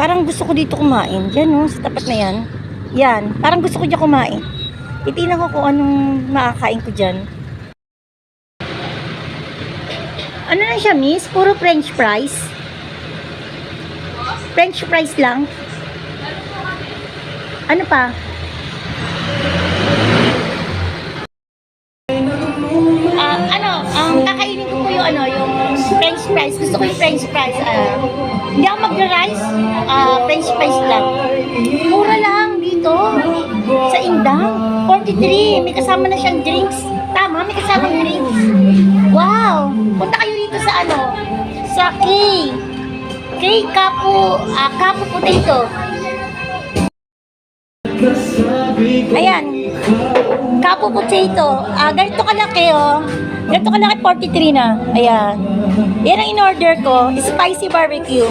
Parang gusto ko dito kumain. Yan oh, sa tapat na yan. Yan. Parang gusto ko dyan kumain. Titignan ko kung anong makakain ko dyan. Ano na siya, miss? Puro french fries? French fries lang? Ano pa? Ah, ano, ang kakainin ko po yung ano, yung french fries. Gusto ko yung french fries. Ah, hindi ako magra-rice. Ah, french fries lang. Mura lang dito. Sa Indang. 43. May kasama na siyang drinks. Tama, may kasama drinks. Wow! Punta kayo dito sa ano? Sa K. K Kapu, ah, Kapu Potato. Ayan. Kapo potato. Ah, ganito kalaki, oh. Ganito kalaki, 43 na. Ayan. Yan ang in-order ko. Spicy barbecue.